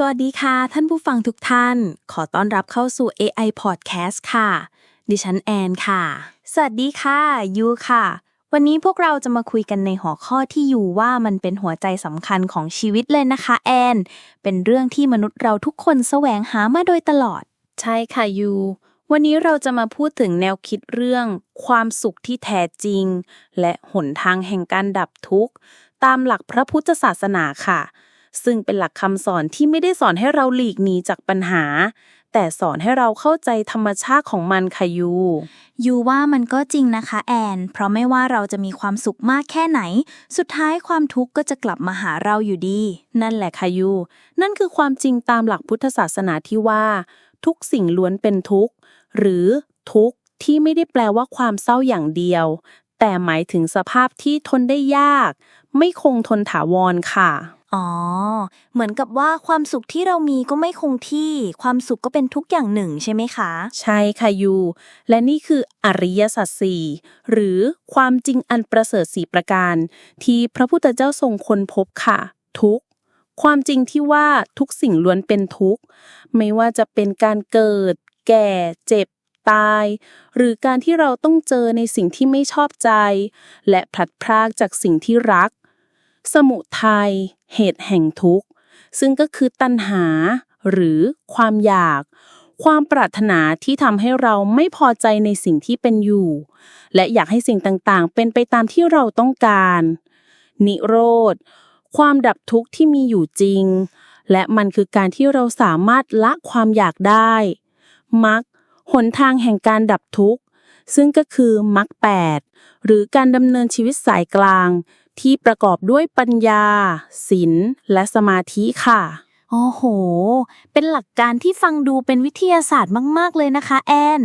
สวัสดีค่ะ ท่านผู้ฟังทุกท่าน ขอต้อนรับเข้าสู่ AI Podcast ค่ะ ดิฉันแอนค่ะ สวัสดีค่ะยูค่ะ วันนี้พวกเราจะมาคุยกันในหัวข้อที่ยูว่ามันเป็นหัวใจสำคัญของชีวิตเลยนะคะแอน เป็นเรื่องที่มนุษย์เราทุกคนแสวงหามาโดยตลอด ใช่ค่ะยูวันนี้เราจะมาพูดถึงแนวคิดเรื่อง ความสุขที่แท้จริง และหนทางแห่งการดับทุกข์ ตามหลักพระพุทธศาสนาค่ะ ซึ่งเป็นหลักคำสอนที่ไม่ได้สอนให้เราหลีกหนีจากปัญหา แต่สอนให้เราเข้าใจธรรมชาติของมันค่ะยูยูว่ามันก็จริงนะคะแอน เพราะไม่ว่าเราจะมีความสุขมากแค่ไหน สุดท้ายความทุกข์ก็จะกลับมาหาเราอยู่ดี นั่นแหละค่ะยูนั่นคือความจริงตามหลักพุทธศาสนาที่ว่า ทุกสิ่งล้วนเป็นทุกข์ หรือทุกข์ที่ไม่ได้แปลว่าความเศร้าอย่างเดียว แต่หมายถึงสภาพที่ทนได้ยาก ไม่คงทนถาวรค่ะ อ๋อ เหมือนกับว่าความสุขที่เรามีก็ไม่คงที่ ความสุขก็เป็นทุกอย่างหนึ่งใช่ไหมคะ ใช่ค่ะยู และนี่คืออริยสัจสี่หรือความจริงอันประเสริฐสีประการ ที่พระพุทธเจ้าทรงค้นพบค่ะ ทุกความจริงที่ว่าทุกสิ่งล้วนเป็นทุกข์ ไม่ว่าจะเป็นการเกิด แก่ เจ็บตาย หรือการที่เราต้องเจอในสิ่งที่ไม่ชอบใจ และพลัดพรากจากสิ่งที่รัก สมุทัยเหตุแห่งทุกข์ ซึ่งก็คือตัณหา หรือความอยาก ความปรารถนาที่ทำให้เราไม่พอใจในสิ่งที่เป็นอยู่ และอยากให้สิ่งต่างๆ เป็นไปตามที่เราต้องการ นิโรธ ความดับทุกข์ที่มีอยู่จริง และมันคือการที่เราสามารถละความอยากได้มักหนทางแห่งการดับทุกข์ ซึ่งก็คือมักแปดหรือการดำเนินชีวิตสายกลาง ที่ประกอบด้วยปัญญาศีลและสมาธิค่ะ โอ้โห เป็นหลักการที่ฟังดูเป็นวิทยาศาสตร์มาก ๆ เลยนะคะ แอน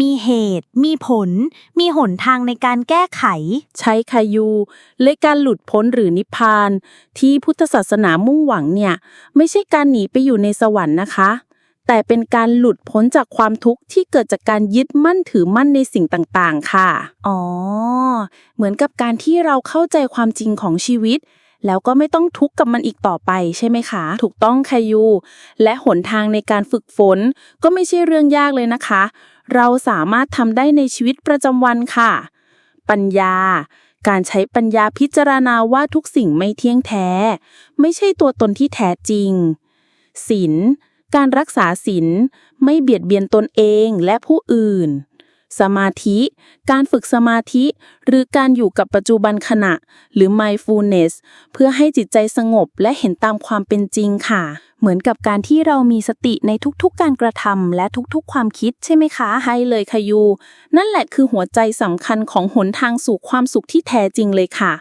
มีเหตุ มีผล มีหนทางในการแก้ไข ใช้คายูและการหลุดพ้นหรือนิพพาน ที่พุทธศาสนามุ่งหวังเนี่ย ไม่ใช่การหนีไปอยู่ในสวรรค์นะคะ แต่เป็นการหลุดพ้นจากความทุกข์ที่เกิดจากการยึดมั่นถือมั่นในสิ่งต่างๆ ค่ะ อ๋อ เหมือนกับการที่เราเข้าใจความจริงของชีวิต แล้วก็ไม่ต้องทุกข์กับมันอีกต่อไปใช่ไหมคะ ถูกต้องค่ะยู และหนทางในการฝึกฝน ก็ไม่ใช่เรื่องยากเลยนะคะ เราสามารถทำได้ในชีวิตประจำวันค่ะ ปัญญาการใช้ปัญญาพิจารณาว่าทุกสิ่งไม่เที่ยงแท้ ไม่ใช่ตัวตนที่แท้จริงศีล การรักษาศีลไม่เบียดเบียนตนเองและผู้อื่น สมาธิ การฝึกสมาธิ หรือการอยู่กับปัจจุบันขณะ หรือ mindfulness เพื่อให้จิตใจสงบและเห็นตามความเป็นจริงค่ะ เหมือนกับการที่เรามีสติในทุกๆการกระทำและทุกๆ ความคิดใช่ไหมคะให้เลยค่ะยู นั่นแหละคือหัวใจสำคัญของหนทางสู่ความสุขที่แท้จริงเลยค่ะ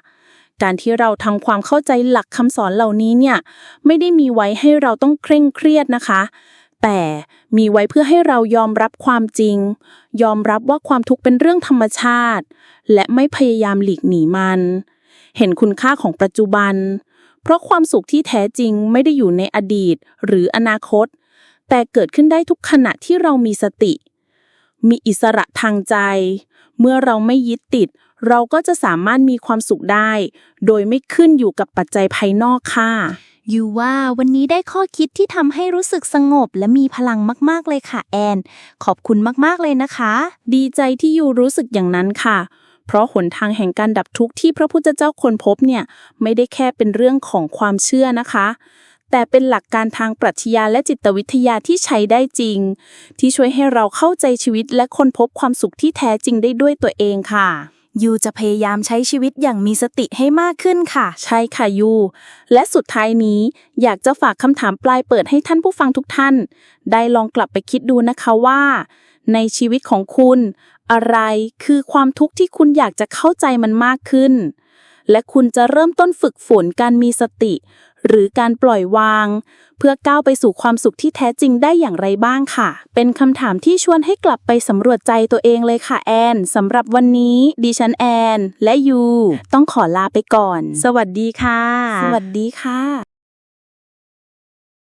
การที่เราทำความเข้าใจหลักคำสอนเหล่านี้เนี่ยไม่ได้มีไว้ให้เราต้องเคร่งเครียดนะคะ แต่มีไว้เพื่อให้เรายอมรับความจริง ยอมรับว่าความทุกข์เป็นเรื่องธรรมชาติ และไม่พยายามหลีกหนีมัน เห็นคุณค่าของปัจจุบัน เพราะความสุขที่แท้จริงไม่ได้อยู่ในอดีต หรืออนาคต แต่เกิดขึ้นได้ทุกขณะที่เรามีสติ มีอิสระทางใจ เมื่อเราไม่ยึดติด เราก็จะสามารถมีความสุขได้ โดยไม่ขึ้นอยู่กับปัจจัยภายนอกค่ะยูว่าวันนี้ได้ข้อคิดที่ทำให้รู้สึกสงบและมีพลังมาก ๆ เลยค่ะ แอน ขอบคุณมาก ๆ เลยนะคะ ดีใจที่ยูรู้สึกอย่างนั้นค่ะ เพราะหนทางแห่งการดับทุกข์ที่พระพุทธเจ้าค้นพบเนี่ย ไม่ได้แค่เป็นเรื่องของความเชื่อนะคะแต่เป็นหลักการทางปรัชญาและจิตวิทยาที่ใช้ได้จริง ที่ช่วยให้เราเข้าใจชีวิตและค้นพบความสุขที่แท้จริงได้ด้วยตัวเองค่ะ ยูจะพยายามใช้ชีวิตอย่างมีสติให้มากขึ้นค่ะ ใช่ค่ะยู และสุดท้ายนี้อยากจะฝากคำถามปลายเปิดให้ท่านผู้ฟังทุกท่าน ได้ลองกลับไปคิดดูนะคะว่า ในชีวิตของคุณ อะไรคือความทุกข์ที่คุณอยากจะเข้าใจมันมากขึ้น และคุณจะเริ่มต้นฝึกฝนการมีสติ หรือการปล่อยวาง เพื่อก้าวไปสู่ความสุขที่แท้จริงได้อย่างไรบ้างค่ะ เป็นคำถามที่ชวนให้กลับไปสำรวจใจตัวเองเลยค่ะแอนสำหรับวันนี้ดิฉันแอน และยูต้องขอลาไปก่อน สวัสดีค่ะ สวัสดีค่ะ